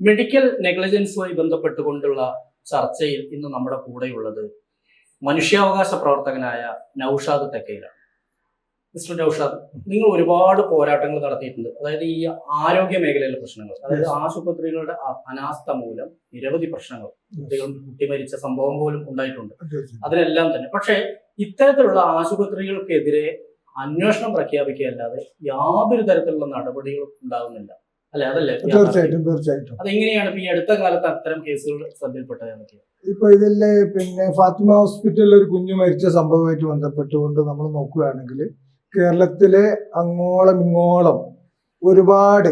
Medical നെഗ്ലിജൻസുമായി ബന്ധപ്പെട്ടുകൊണ്ടുള്ള ചർച്ചയിൽ ഇന്ന് നമ്മുടെ കൂടെയുള്ളത് മനുഷ്യാവകാശ പ്രവർത്തകനായ നൌഷാദ് തെക്കയിലാണ് മിസ്റ്റർ നൌഷാദ് നിങ്ങൾ ഒരുപാട് പോരാട്ടങ്ങൾ നടത്തിയിട്ടുണ്ട്. അതായത് ഈ ആരോഗ്യ മേഖലയിലെ പ്രശ്നങ്ങൾ അതായത് ആശുപത്രികളുടെ അനാസ്ഥ മൂലം നിരവധി പ്രശ്നങ്ങൾ കുട്ടികൾ കുട്ടി മരിച്ച സംഭവം പോലും ഉണ്ടായിട്ടുണ്ട്. അതിനെല്ലാം തന്നെ. പക്ഷേ ഇത്തരത്തിലുള്ള ആശുപത്രികൾക്കെതിരെ അന്വേഷണം പ്രഖ്യാപിക്കുകയല്ലാതെ യാതൊരു തരത്തിലുള്ള നടപടികളും ഉണ്ടാകുന്നില്ല അല്ലെ? അതല്ലേ? തീർച്ചയായിട്ടും തീർച്ചയായിട്ടും. ഈ അടുത്ത കാലത്ത് അത്തരം കേസുകൾ ശ്രദ്ധയിൽപ്പെട്ടത് ഇപ്പൊ ഇതിൽ പിന്നെ ഫാത്തിമ ഹോസ്പിറ്റലിൽ ഒരു കുഞ്ഞു മരിച്ച സംഭവമായിട്ട് ബന്ധപ്പെട്ടുകൊണ്ട് നമ്മൾ നോക്കുകയാണെങ്കിൽ കേരളത്തിലെ അങ്ങോളം ഇങ്ങോളം ഒരുപാട്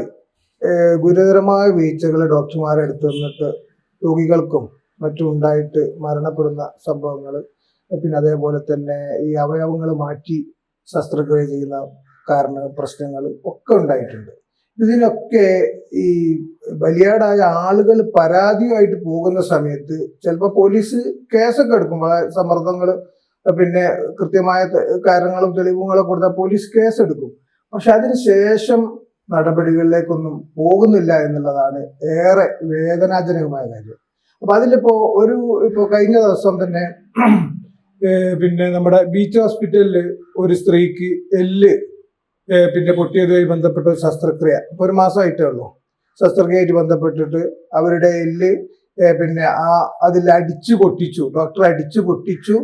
ഗുരുതരമായ വീഴ്ചകൾ ഡോക്ടർമാരെ എടുത്തു നിന്നിട്ട് രോഗികൾക്കും മറ്റും ഉണ്ടായിട്ട് മരണപ്പെടുന്ന സംഭവങ്ങൾ പിന്നെ അതേപോലെ തന്നെ ഈ അവയവങ്ങൾ മാറ്റി ശസ്ത്രക്രിയ ചെയ്യുന്ന കാരണ പ്രശ്നങ്ങൾ ഒക്കെ ഉണ്ടായിട്ടുണ്ട്. ഇതിനൊക്കെ ഈ ബലിയാടായ ആളുകൾ പരാതിയുമായിട്ട് പോകുന്ന സമയത്ത് ചിലപ്പോൾ പോലീസ് കേസൊക്കെ എടുക്കും. സമ്മർദ്ദങ്ങൾ പിന്നെ കൃത്യമായ കാര്യങ്ങളും തെളിവുകളും കൊടുത്താൽ പോലീസ് കേസ് എടുക്കും പക്ഷെ അതിന് ശേഷം നടപടികളിലേക്കൊന്നും പോകുന്നില്ല എന്നുള്ളതാണ് ഏറെ വേദനാജനകമായ കാര്യം. അപ്പൊ അതിലിപ്പോ ഒരു ഇപ്പോ കഴിഞ്ഞ ദിവസം തന്നെ പിന്നെ നമ്മുടെ ബീച്ച് ഹോസ്പിറ്റലിൽ ഒരു സ്ത്രീക്ക് എല്ല് പിന്നെ പൊട്ടിയതുമായി ബന്ധപ്പെട്ട ശസ്ത്രക്രിയ. ഇപ്പൊ ഒരു മാസമായിട്ടേ ഉള്ളൂ. ശസ്ത്രക്രിയയായിട്ട് ബന്ധപ്പെട്ടിട്ട് അവരുടെ എല്ല് പിന്നെ ആ അതിൽ അടിച്ചു പൊട്ടിച്ചു ഡോക്ടർ അടിച്ചു പൊട്ടിച്ചു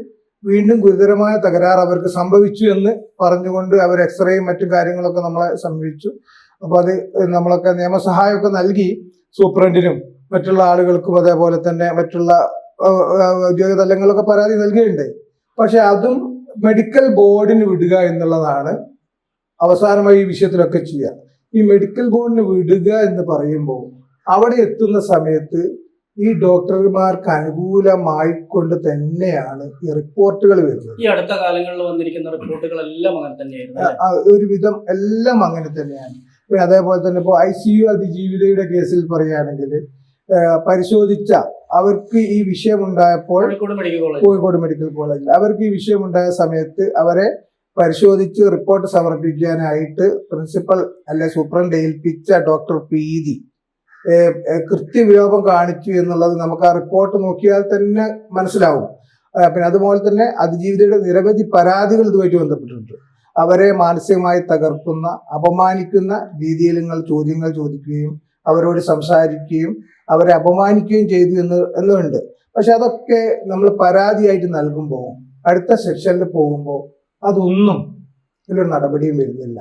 വീണ്ടും ഗുരുതരമായ തകരാർ അവർക്ക് സംഭവിച്ചു എന്ന് പറഞ്ഞുകൊണ്ട് അവർ എക്സ്റേയും മറ്റു കാര്യങ്ങളൊക്കെ നമ്മളെ സമീപിച്ചു. അപ്പോൾ അത് നമ്മളൊക്കെ നിയമസഹായമൊക്കെ നൽകി സൂപ്രണ്ടിനും മറ്റുള്ള ആളുകൾക്കും അതേപോലെ തന്നെ മറ്റുള്ള ഉദ്യോഗ തലങ്ങളൊക്കെ പരാതി നൽകിയിട്ടുണ്ട്. പക്ഷെ അതും മെഡിക്കൽ ബോർഡിന് വിടുക എന്നുള്ളതാണ് അവസാനമായി ഈ വിഷയത്തിലൊക്കെ ചെയ്യുക ഈ മെഡിക്കൽ ബോർഡിന് വിടുക എന്ന് പറയുമ്പോൾ അവിടെ എത്തുന്ന സമയത്ത് ഈ ഡോക്ടർമാർക്ക് അനുകൂലമായിക്കൊണ്ട് തന്നെയാണ് ഈ റിപ്പോർട്ടുകൾ വരുന്നത്. ഈ അടുത്ത കാലങ്ങളിൽ വന്നിരിക്കുന്ന റിപ്പോർട്ടുകൾ എല്ലാം അങ്ങനെ തന്നെയായിരുന്നു ഒരുവിധം എല്ലാം അങ്ങനെ തന്നെയാണ്. അതേപോലെ തന്നെ ഇപ്പോൾ ഐ സി യു അതിജീവിതയുടെ കേസിൽ പറയുകയാണെങ്കിൽ പരിശോധിച്ച അവർക്ക് ഈ വിഷയമുണ്ടായപ്പോൾ Kozhikode medical college. Kozhikode medical കോളേജിൽ അവർക്ക് ഈ വിഷയമുണ്ടായ സമയത്ത് അവരെ പരിശോധിച്ച് റിപ്പോർട്ട് സമർപ്പിക്കാനായിട്ട് പ്രിൻസിപ്പൽ അല്ലെ സൂപ്രണ്ട് ഏൽപ്പിച്ച ഡോക്ടർ ഏഹ്, ഏഹ്, കൃത്യവിലോപം കാണിച്ചു എന്നുള്ളത് നമുക്ക് ആ റിപ്പോർട്ട് നോക്കിയാൽ തന്നെ മനസ്സിലാവും. പിന്നെ അതുപോലെ തന്നെ അതിജീവിതയുടെ നിരവധി പരാതികൾ ഇതുമായിട്ട് ബന്ധപ്പെട്ടിട്ടുണ്ട്. അവരെ മാനസികമായി തകർക്കുന്ന അപമാനിക്കുന്ന രീതിയിൽ നിങ്ങൾ ചോദ്യങ്ങൾ ചോദിക്കുകയും അവരോട് സംസാരിക്കുകയും അവരെ അപമാനിക്കുകയും ചെയ്തു എന്ന് എന്നുണ്ട്. പക്ഷെ അതൊക്കെ നമ്മൾ പരാതിയായിട്ട് നൽകുമ്പോൾ അടുത്ത സെക്ഷനിൽ പോകുമ്പോൾ അതൊന്നും ഇതിലൊരു നടപടിയും വരുന്നില്ല.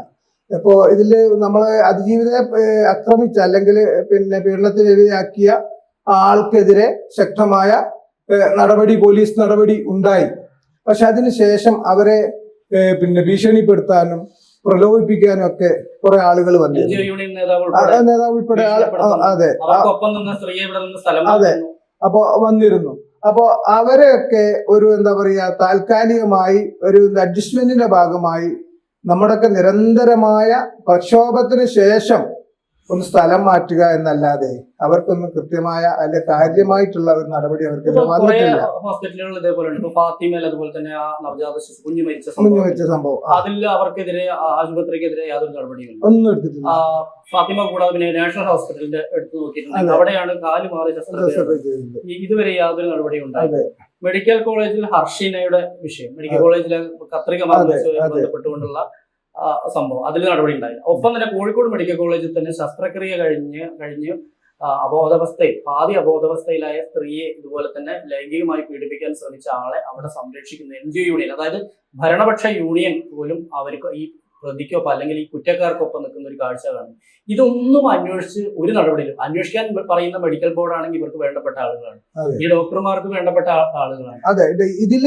ഇപ്പോ ഇതിൽ നമ്മൾ അതിജീവിതയെ അക്രമിച്ച ആക്രമിച്ച അല്ലെങ്കിൽ പിന്നെ പീഡനത്തിനിരയാക്കിയ ആൾക്കെതിരെ ശക്തമായ നടപടി പോലീസ് നടപടി ഉണ്ടായി. പക്ഷെ അതിനുശേഷം അവരെ പിന്നെ ഭീഷണിപ്പെടുത്താനും പ്രലോഭിപ്പിക്കാനും ഒക്കെ കുറെ ആളുകൾ യൂണിയൻ നേതാവ് ഉൾപ്പെടെ അതെ. അതെ. മാറ്റുന്നു. അപ്പോ വന്നിരുന്നു അപ്പോ അവരെയൊക്കെ ഒരു എന്താ പറയുക താൽക്കാലികമായി ഒരു അഡ്ജസ്റ്റ്മെന്റിന്റെ ഭാഗമായി നമ്മുടെയൊക്കെ നിരന്തരമായ പ്രക്ഷോഭത്തിന് ശേഷം ഒന്ന് സ്ഥലം മാറ്റുക എന്നല്ലാതെ അവർക്കൊന്നും കൃത്യമായ അല്ലെ കാര്യമായിട്ടുള്ള ഒരു നടപടി അവർക്ക് വന്നിട്ടില്ല. ഹോസ്പിറ്റലുകൾ ഇതേപോലെ ഉണ്ട്. ഫാത്തിമയിൽ അതുപോലെ തന്നെ ആ നവജാത ശിശു കുഞ്ഞു മരിച്ച സംഭവം. അതിൽ അവർക്കെതിരെ ആശുപത്രിക്കെതിരെ യാതൊരു നടപടിയും ഒന്നും എടുത്തിട്ടില്ല. ഫാത്തിമ കൂടാതെ പിന്നെ നാഷണൽ ഹോസ്പിറ്റലിന്റെ എടുത്തു നോക്കിയിട്ടുണ്ട്. അവിടെയാണ് കാൽ മാറി ശസ്ത്രക്രിയ ഇതുവരെ യാതൊരു നടപടിയും ഉണ്ടായില്ല മെഡിക്കൽ കോളേജിൽ ഹർഷീനയുടെ വിഷയം മെഡിക്കൽ. കോളേജിലെ കത്രിക ബന്ധപ്പെട്ടുകൊണ്ടുള്ള സംഭവം. അതിൽ നടപടി ഉണ്ടായില്ല. ഒപ്പം തന്നെ കോഴിക്കോട് മെഡിക്കൽ കോളേജിൽ തന്നെ ശസ്ത്രക്രിയ കഴിഞ്ഞ് കഴിഞ്ഞ് അബോധാവസ്ഥയിൽ പാതി അബോധാവസ്ഥയിലായ സ്ത്രീയെ ഇതുപോലെ തന്നെ ലൈംഗികമായി പീഡിപ്പിക്കാൻ ശ്രമിച്ച ആളെ അവിടെ സംരക്ഷിക്കുന്ന എൻ ജി യൂണിയൻ അതായത് ഭരണപക്ഷ യൂണിയൻ പോലും അവർക്ക് ഈ പ്രതിക്കൊപ്പം അല്ലെങ്കിൽ ഈ കുറ്റക്കാർക്കൊപ്പം നിൽക്കുന്ന ഒരു കാഴ്ച കാണും ഇതൊന്നും അന്വേഷിച്ച് ഒരു നടപടിയിലും അന്വേഷിക്കാൻ പറയുന്ന മെഡിക്കൽ ബോർഡാണെങ്കിൽ ഇവർക്ക് വേണ്ടപ്പെട്ട ആളുകളാണ്. ഈ ഡോക്ടർമാർക്ക് വേണ്ടപ്പെട്ട ആളുകളാണ്. അതെ ഇതിൽ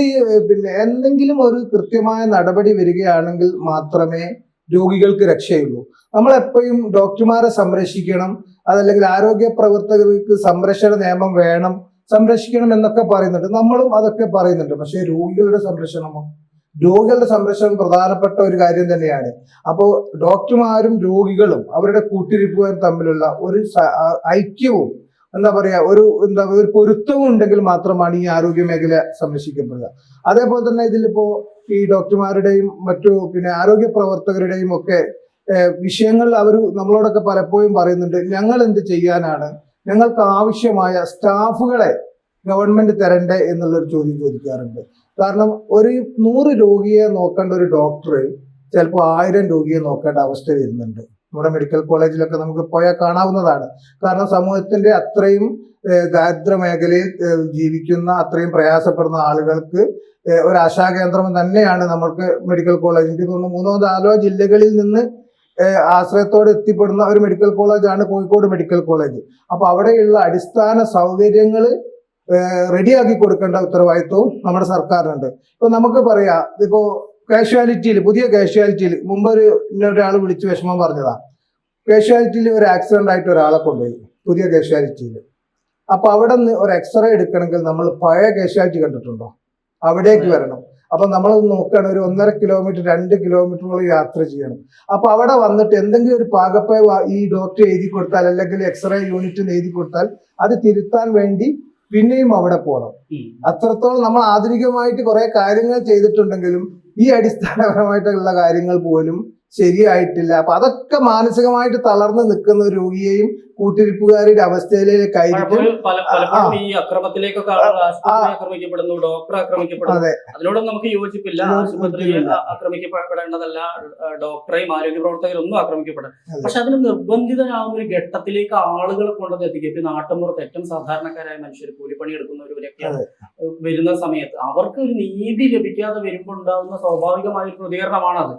പിന്നെ എന്തെങ്കിലും ഒരു കൃത്യമായ നടപടി വരികയാണെങ്കിൽ മാത്രമേ രോഗികൾക്ക് രക്ഷയുള്ളൂ. നമ്മൾ എപ്പോഴും ഡോക്ടർമാരെ സംരക്ഷിക്കണം അതല്ലെങ്കിൽ ആരോഗ്യ പ്രവർത്തകർക്ക് സംരക്ഷണ നിയമം വേണം സംരക്ഷിക്കണം എന്നൊക്കെ പറയുന്നുണ്ട്. നമ്മളും അതൊക്കെ പറയുന്നുണ്ട്. പക്ഷേ രോഗികളുടെ സംരക്ഷണമോ? രോഗികളുടെ സംരക്ഷണം പ്രധാനപ്പെട്ട ഒരു കാര്യം തന്നെയാണ്. അപ്പോൾ ഡോക്ടർമാരും രോഗികളും അവരുടെ കൂട്ടിരിപ്പുകാരും തമ്മിലുള്ള ഒരു ഐക്യവും എന്താ പറയാ ഒരു എന്താ ഒരു പൊരുത്തവും ഉണ്ടെങ്കിൽ മാത്രമാണ് ഈ ആരോഗ്യ മേഖല സംരക്ഷിക്കപ്പെടുക. അതേപോലെ തന്നെ ഇതിലിപ്പോ ഈ ഡോക്ടർമാരുടെയും മറ്റു പിന്നെ ആരോഗ്യ പ്രവർത്തകരുടെയും ഒക്കെ വിഷയങ്ങൾ അവർ നമ്മളോടൊക്കെ പലപ്പോഴും പറയുന്നുണ്ട്. ഞങ്ങൾ എന്ത് ചെയ്യാനാണ്? ഞങ്ങൾക്ക് ആവശ്യമായ സ്റ്റാഫുകളെ ഗവൺമെന്റ് തരണ്ടേ എന്നുള്ളൊരു ചോദ്യം ചോദിക്കാറുണ്ട്. കാരണം ഒരു നൂറ് രോഗിയെ നോക്കേണ്ട ഒരു ഡോക്ടർ ചിലപ്പോൾ ആയിരം രോഗിയെ നോക്കേണ്ട അവസ്ഥ വരുന്നുണ്ട്. നമ്മുടെ മെഡിക്കൽ കോളേജിലൊക്കെ നമുക്ക് പോയാൽ കാണാവുന്നതാണ്. കാരണം സമൂഹത്തിന്റെ അത്രയും ദാരിദ്ര മേഖലയിൽ ജീവിക്കുന്ന അത്രയും പ്രയാസപ്പെടുന്ന ആളുകൾക്ക് ഒരു ആശാകേന്ദ്രം തന്നെയാണ് നമ്മൾക്ക് മെഡിക്കൽ കോളേജിന്റെ മൂന്നോ നാലോ ജില്ലകളിൽ നിന്ന് ആശ്രയത്തോടെ എത്തിപ്പെടുന്ന ഒരു മെഡിക്കൽ കോളേജാണ് കോഴിക്കോട് മെഡിക്കൽ കോളേജ് അപ്പോൾ അവിടെയുള്ള അടിസ്ഥാന സൗകര്യങ്ങൾ റെഡിയാക്കി കൊടുക്കേണ്ട ഉത്തരവാദിത്വവും നമ്മുടെ സർക്കാരിനുണ്ട്. ഇപ്പൊ നമുക്ക് പറയാം ഇപ്പോ കാഷ്വാലിറ്റിയിൽ പുതിയ കാഷ്വാലിറ്റിയിൽ മുമ്പ് ഒരു ഒരാൾ വിളിച്ച് വിഷമം പറഞ്ഞതാ. കാഷ്വാലിറ്റിയിൽ ഒരു ആക്സിഡന്റ് ആയിട്ട് ഒരാളെ കൊണ്ടുപോയി പുതിയ കാഷ്വാലിറ്റിയിൽ അപ്പൊ അവിടെ നിന്ന് ഒരു എക്സ്റേ എടുക്കണമെങ്കിൽ നമ്മൾ പഴയ കാഷ്വാലിറ്റി കണ്ടിട്ടുണ്ടോ? അവിടേക്ക് വരണം. അപ്പൊ നമ്മൾ നോക്കുകയാണ് ഒരു ഒന്നര കിലോമീറ്റർ രണ്ട് കിലോമീറ്ററോളം യാത്ര ചെയ്യണം. അപ്പൊ അവിടെ വന്നിട്ട് എന്തെങ്കിലും ഒരു പാകപ്പയ ഈ ഡോക്ടർ എഴുതി കൊടുത്താൽ അല്ലെങ്കിൽ എക്സ്റേ യൂണിറ്റ് എഴുതി കൊടുത്താൽ അത് തിരുത്താൻ വേണ്ടി പിന്നെയും അവിടെ പോകണം അത്രത്തോളം നമ്മൾ ആധുനികമായിട്ട് കുറെ കാര്യങ്ങൾ ചെയ്തിട്ടുണ്ടെങ്കിലും ഈ അടിസ്ഥാനപരമായിട്ടുള്ള കാര്യങ്ങൾ പോലും ശരിയായിട്ടില്ല. അപ്പൊ അതൊക്കെ മാനസികമായിട്ട് തളർന്നു നിൽക്കുന്ന രോഗിയെയും കൂട്ടിരിപ്പുകാരുടെ അവസ്ഥയിലേക്ക് ആയിരിക്കും. ഈ അക്രമത്തിലേക്കൊക്കെ ആക്രമിക്കപ്പെടുന്നു ഡോക്ടർ ആക്രമിക്കപ്പെടുന്നു. അതെ. അതിനോടൊന്നും നമുക്ക് യോജിപ്പില്ല. ആക്രമിക്കപ്പെടേണ്ടതല്ല ഡോക്ടറെയും ആരോഗ്യ പ്രവർത്തകരൊന്നും ആക്രമിക്കപ്പെടാം പക്ഷെ അതിന് നിർബന്ധിതനാവുന്ന ഒരു ഘട്ടത്തിലേക്ക് ആളുകളെ കൊണ്ടത് എത്തിക്കും നാട്ടുമ്പുറത്ത് ഏറ്റവും സാധാരണക്കാരായ മനുഷ്യർ കൂലിപ്പണി എടുക്കുന്നവരൊക്കെയാണ് വരുന്ന സമയത്ത് അവർക്ക് ഒരു നീതി ലഭിക്കാതെ വരുമ്പോൾ ഉണ്ടാകുന്ന സ്വാഭാവികമായ ഒരു അത്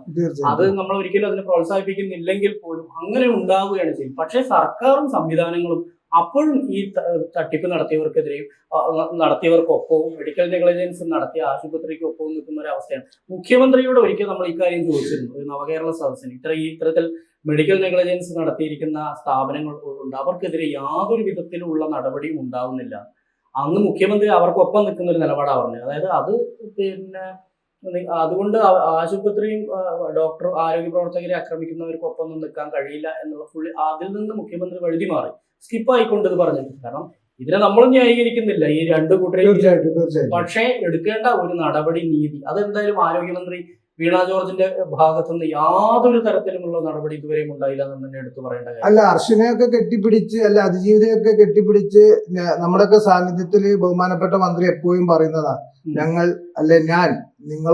അത് നമ്മൾ ഒരിക്കലും അതിനെ പ്രോത്സാഹിപ്പിക്കുന്നില്ലെങ്കിൽ പോലും അങ്ങനെ ഉണ്ടാവുകയാണ് ചെയ്യും പക്ഷേ സർക്കാരും സംവിധാനങ്ങളും അപ്പോഴും ഈ തട്ടിപ്പ് നടത്തിയവർക്കെതിരെയും നടത്തിയവർക്കൊപ്പവും മെഡിക്കൽ നെഗ്ലിജൻസ് നടത്തിയ ആശുപത്രിക്ക് ഒപ്പവും നിൽക്കുന്ന ഒരു അവസ്ഥയാണ്. മുഖ്യമന്ത്രിയോട് ഒരിക്കൽ നമ്മൾ ഇക്കാര്യം ചോദിച്ചിരുന്നു. ഒരു നവകേരള സദസ്സിന് ഇത്ര ഈ ഇത്തരത്തിൽ മെഡിക്കൽ നെഗ്ലിജൻസ് നടത്തിയിരിക്കുന്ന സ്ഥാപനങ്ങൾ ഉണ്ട്. അവർക്കെതിരെ യാതൊരു വിധത്തിലുള്ള നടപടിയും ഉണ്ടാവുന്നില്ല. അന്ന് മുഖ്യമന്ത്രി അവർക്കൊപ്പം നിൽക്കുന്ന ഒരു നിലപാടാണ് പറഞ്ഞത്. അതായത് അത് പിന്നെ അതുകൊണ്ട് ആശുപത്രിയും ഡോക്ടറും ഡോക്ടർ ആരോഗ്യ പ്രവർത്തകരെ ആക്രമിക്കുന്നവർക്കൊപ്പം നിൽക്കാൻ കഴിയില്ല എന്നുള്ള ഫുള്ളി അതിൽ നിന്ന് മുഖ്യമന്ത്രി വഴുതി മാറി. സ്കിപ്പ് ആയിക്കൊണ്ട് ഇത് പറഞ്ഞിട്ട് കാരണം ഇതിനെ നമ്മൾ ന്യായീകരിക്കുന്നില്ല. ഈ രണ്ട് കൂട്ടരെയും പക്ഷേ എടുക്കേണ്ട ഒരു നടപടി നീതി അതെന്തായാലും ആരോഗ്യമന്ത്രി വീണ ജോർജിന്റെ ഭാഗത്തുനിന്ന് യാതൊരു തരത്തിലുമുള്ള നടപടി ഇതുവരെയും ഉണ്ടായില്ല എന്ന് തന്നെ എടുത്തു പറയേണ്ട കാര്യം. അല്ല അർച്ചനയൊക്കെ കെട്ടിപ്പിടിച്ച് അല്ല അതിജീവിതയൊക്കെ കെട്ടിപ്പിടിച്ച് നമ്മുടെയൊക്കെ സാന്നിധ്യത്തിൽ ബഹുമാനപ്പെട്ട മന്ത്രി എപ്പോഴും പറയുന്നതാ ഞങ്ങൾ അല്ലെ ഞാൻ നിങ്ങൾ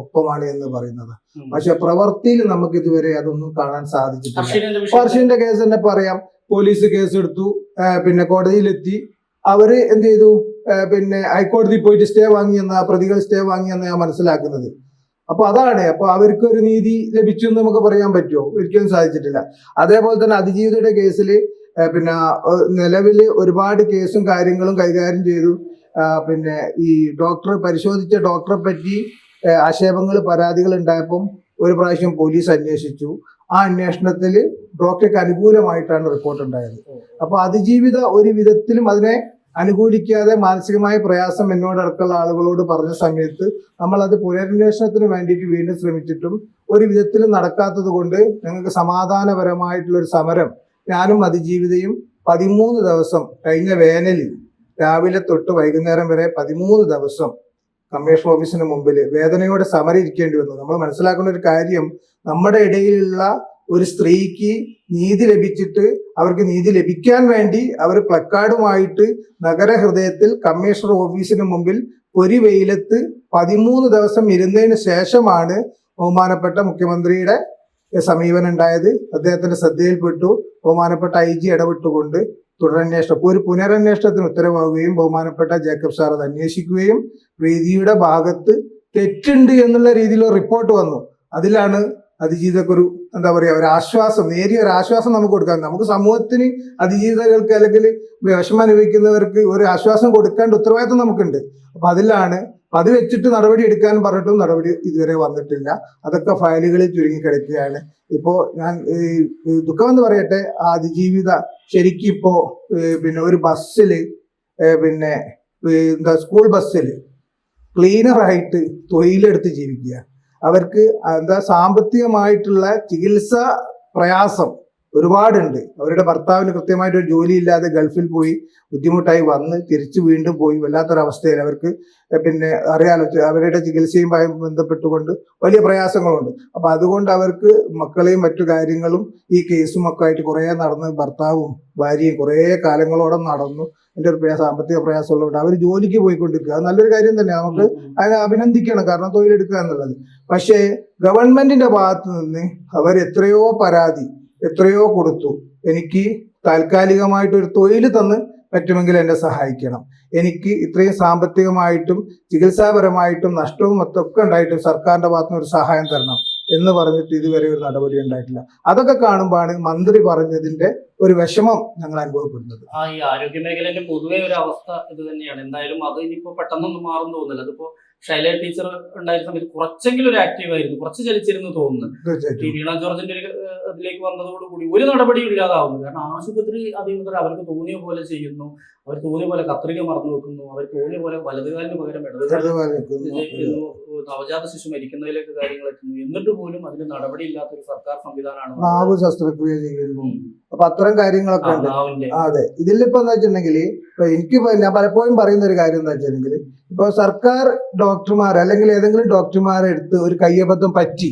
ഒപ്പമാണ് എന്ന് പറയുന്നത്. പക്ഷെ പ്രവൃത്തിയിൽ നമുക്ക് ഇതുവരെ അതൊന്നും കാണാൻ സാധിച്ചിട്ടില്ല. വിഷയത്തിൽ കേസ് തന്നെ പറയാം. പോലീസ് കേസ് എടുത്തു പിന്നെ കോടതിയിലെത്തി. അവർ എന്ത് ചെയ്തു? പിന്നെ ഹൈക്കോടതി പോയിട്ട് സ്റ്റേ വാങ്ങിയെന്ന പ്രതികൾ സ്റ്റേ വാങ്ങിയെന്ന് ഞാൻ മനസ്സിലാക്കുന്നത്. അപ്പൊ അതാണ് അപ്പൊ അവർക്ക് ഒരു നീതി ലഭിച്ചു എന്ന് നമുക്ക് പറയാൻ പറ്റുമോ? ഒരിക്കലും സാധിച്ചിട്ടില്ല. അതേപോലെ തന്നെ അതിജീവിതയുടെ കേസിൽ പിന്നെ നിലവിൽ ഒരുപാട് കേസും കാര്യങ്ങളും കൈകാര്യം ചെയ്തു. പിന്നെ ഈ ഡോക്ടർ പരിശോധിച്ച ഡോക്ടറെ പറ്റി ആക്ഷേപങ്ങൾ പരാതികൾ ഉണ്ടായപ്പം ഒരു പ്രാവശ്യം പോലീസ് അന്വേഷിച്ചു. ആ അന്വേഷണത്തിൽ ഡോക്ടർക്ക് അനുകൂലമായിട്ടാണ് റിപ്പോർട്ട് ഉണ്ടായത്. അപ്പൊ അതിജീവിത ഒരു വിധത്തിലും അതിനെ അനുകൂലിക്കാതെ മാനസികമായ പ്രയാസം എന്നോടടുക്കുള്ള ആളുകളോട് പറഞ്ഞ സമയത്ത് നമ്മൾ അത് പുനരന്വേഷണത്തിന് വേണ്ടിയിട്ട് വീണ്ടും ശ്രമിച്ചിട്ടും ഒരു വിധത്തിലും നടക്കാത്തത് കൊണ്ട് ഞങ്ങൾക്ക് സമാധാനപരമായിട്ടുള്ള ഒരു സമരം ഞാനും അതിജീവിതയും പതിമൂന്ന് ദിവസം കഴിഞ്ഞ വേനലിൽ രാവിലെ തൊട്ട് വൈകുന്നേരം വരെ പതിമൂന്ന് ദിവസം കമ്മീഷൻ ഓഫീസിന് മുമ്പിൽ വേദനയോടെ സമരം ഇരിക്കേണ്ടി വന്നു. നമ്മൾ മനസ്സിലാക്കുന്ന ഒരു കാര്യം നമ്മുടെ ഇടയിലുള്ള ഒരു സ്ത്രീക്ക് നീതി ലഭിച്ചിട്ട് അവർക്ക് നീതി ലഭിക്കാൻ വേണ്ടി അവർ പ്ലക്കാർഡുമായിട്ട് നഗരഹൃദയത്തിൽ കമ്മീഷണർ ഓഫീസിന് മുമ്പിൽ പൊരി വെയിലത്ത് പതിമൂന്ന് ദിവസം ഇരുന്നതിന് ശേഷമാണ് ബഹുമാനപ്പെട്ട മുഖ്യമന്ത്രിയുടെ സമീപനം ഉണ്ടായത് അദ്ദേഹത്തിന്റെ ശ്രദ്ധയിൽപ്പെട്ടു. ബഹുമാനപ്പെട്ട ഐ ജി ഇടപെട്ടുകൊണ്ട് തുടരന്വേഷണം ഒരു പുനരന്വേഷണത്തിന് ഉത്തരവാകുകയും ബഹുമാനപ്പെട്ട ജേക്കബ് സാർ അത് അന്വേഷിക്കുകയും പ്രീതിയുടെ ഭാഗത്ത് തെറ്റുണ്ട് എന്നുള്ള രീതിയിൽ റിപ്പോർട്ട് വന്നു. അതിലാണ് അതിജീവിതക്കൊരു എന്താ പറയുക ഒരു ആശ്വാസം നേരിയ ഒരു ആശ്വാസം നമുക്ക് കൊടുക്കാൻ നമുക്ക് സമൂഹത്തിന് അതിജീവിതകൾക്ക് അല്ലെങ്കിൽ വിഷമം അനുഭവിക്കുന്നവർക്ക് ഒരു ആശ്വാസം കൊടുക്കേണ്ട ഉത്തരവാദിത്വം നമുക്കുണ്ട്. അപ്പൊ അതിലാണ് അത് വെച്ചിട്ട് നടപടി എടുക്കാൻ പറഞ്ഞിട്ടും നടപടി ഇതുവരെ വന്നിട്ടില്ല. അതൊക്കെ ഫയലുകളിൽ ചുരുങ്ങി കിടക്കുകയാണ്. ഇപ്പോ ഞാൻ ദുഃഖമെന്ന് പറയട്ടെ ആ അതിജീവിത ശരിക്കും ഇപ്പോ പിന്നെ ഒരു ബസ്സിൽ പിന്നെ എന്താ സ്കൂൾ ബസ്സിൽ ക്ലീനറായിട്ട് തൊഴിലെടുത്ത് ജീവിക്കുക. അവർക്ക് എന്താ സാമ്പത്തികമായിട്ടുള്ള ചികിത്സ പ്രയാസം ഒരുപാടുണ്ട്. അവരുടെ ഭർത്താവിന് കൃത്യമായിട്ട് ഒരു ജോലി ഇല്ലാതെ ഗൾഫിൽ പോയി ബുദ്ധിമുട്ടായി വന്ന് തിരിച്ചു വീണ്ടും പോയി വല്ലാത്തൊരവസ്ഥയിൽ അവർക്ക് പിന്നെ അറിയാലോ അവരുടെ ചികിത്സയുമായി ബന്ധപ്പെട്ടുകൊണ്ട് വലിയ പ്രയാസങ്ങളുണ്ട്. അപ്പൊ അതുകൊണ്ട് അവർക്ക് മക്കളെയും മറ്റു കാര്യങ്ങളും ഈ കേസും ഒക്കെ ആയിട്ട് കുറേ നടന്ന് ഭർത്താവും ഭാര്യയും കുറേ കാലങ്ങളോടെ നടന്നു. എന്റെ ഒരു പ്രയാസം സാമ്പത്തിക പ്രയാസമുള്ളവരുടെ അവർ ജോലിക്ക് പോയിക്കൊണ്ടിരിക്കുക. അത് നല്ലൊരു കാര്യം തന്നെ നമുക്ക് അതിനെ അഭിനന്ദിക്കണം. കാരണം തൊഴിലെടുക്കുക എന്നുള്ളത്. പക്ഷേ ഗവൺമെന്റിന്റെ ഭാഗത്ത് നിന്ന് അവർ എത്രയോ പരാതി എത്രയോ കൊടുത്തു. എനിക്ക് താൽക്കാലികമായിട്ട് ഒരു തൊഴിൽ തന്ന് പറ്റുമെങ്കിൽ എന്നെ സഹായിക്കണം. എനിക്ക് ഇത്രയും സാമ്പത്തികമായിട്ടും ചികിത്സാപരമായിട്ടും നഷ്ടവും മൊത്തമൊക്കെ ഉണ്ടായിട്ടും സർക്കാരിന്റെ ഭാഗത്തുനിന്ന് ഒരു സഹായം തരണം. എന്ന് പറഞ്ഞിട്ട് ഇതുവരെ ഒരു നടപടി ഉണ്ടായിട്ടില്ല. അതൊക്കെ കാണുമ്പോഴാണ് മന്ത്രി പറഞ്ഞതിന്റെ ഒരു വിഷമം ഞങ്ങൾ അനുഭവപ്പെടുന്നത്. ആ ഈ ആരോഗ്യ മേഖലയിലെ പൊതുവെ ഒരു അവസ്ഥ ഇത് തന്നെയാണ്. എന്തായാലും അത് ഇനിയിപ്പോ പെട്ടെന്നൊന്നും മാറും തോന്നുന്നില്ല. അതിപ്പോ ശൈല ടീച്ചർ ഉണ്ടായിരുന്ന സമയത്ത് കുറച്ചെങ്കിലും ഒരു ആക്റ്റീവ് ആയിരുന്നു. കുറച്ച് ചലിച്ചിരുന്നു തോന്നുന്നു. ഈ വീണ ജോർജിന്റെ ഒരു ഇതിലേക്ക് വന്നതോടുകൂടി ഒരു നടപടിയും ഇല്ലാതാവുന്നു കാരണം ആശുപത്രി അധികൃതർ അവർക്ക് തോന്നിയ പോലെ ചെയ്യുന്നു. അവർ തോന്നിയ പോലെ കത്രിക മറന്നു വെക്കുന്നു. അവർ തോന്നിയ പോലെ വലതുകാലിന് പകരം. ചെയ്യുന്നു. നവജാത ശിശു മരിക്കുന്നതിലേക്ക് കാര്യങ്ങൾ എത്തുന്നു എന്നിട്ട് പോലും അതിന് നടപടി ഇല്ലാത്ത ഒരു സർക്കാർ സംവിധാനമാണ് നാവ് ശസ്ത്രക്രിയ ചെയ്യുന്നു. അപ്പൊ അത്തരം കാര്യങ്ങളൊക്കെ ഉണ്ട്. അതെ. ഇതിലിപ്പോ എന്താ വെച്ചിട്ടുണ്ടെങ്കിൽ ഇപ്പൊ എനിക്ക് ഞാൻ പലപ്പോഴും പറയുന്ന ഒരു കാര്യം എന്താ വെച്ചിട്ടുണ്ടെങ്കിൽ ഇപ്പൊ സർക്കാർ ഡോക്ടർമാർ അല്ലെങ്കിൽ ഏതെങ്കിലും ഡോക്ടർമാരെ എടുത്ത് ഒരു കയ്യബദ്ധം പറ്റി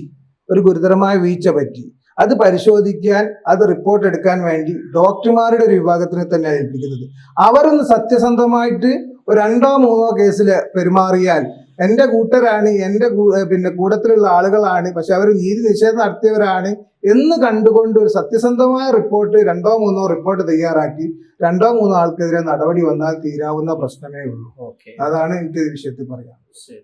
ഒരു ഗുരുതരമായ വീഴ്ച പറ്റി അത് പരിശോധിക്കാൻ അത് റിപ്പോർട്ട് എടുക്കാൻ വേണ്ടി ഡോക്ടർമാരുടെ ഒരു വിഭാഗത്തിനെ തന്നെ ഏൽപ്പിക്കുന്നത്. അവരൊന്ന് സത്യസന്ധമായിട്ട് രണ്ടോ മൂന്നോ കേസിൽ പെരുമാറിയാൽ എന്റെ കൂട്ടരാണ് എന്റെ പിന്നെ കൂട്ടത്തിലുള്ള ആളുകളാണ് പക്ഷെ അവർ നീതി നിഷേധം നടത്തിയവരാണ് എന്ന് കണ്ടുകൊണ്ട് ഒരു സത്യസന്ധമായ റിപ്പോർട്ട് രണ്ടോ മൂന്നോ റിപ്പോർട്ട് തയ്യാറാക്കി രണ്ടോ മൂന്നോ ആൾക്കെതിരെ നടപടി വന്നാൽ തീരാവുന്ന പ്രശ്നമേ ഉള്ളൂ. അതാണ് എനിക്ക് വിഷയത്തിൽ പറയാം ശരി.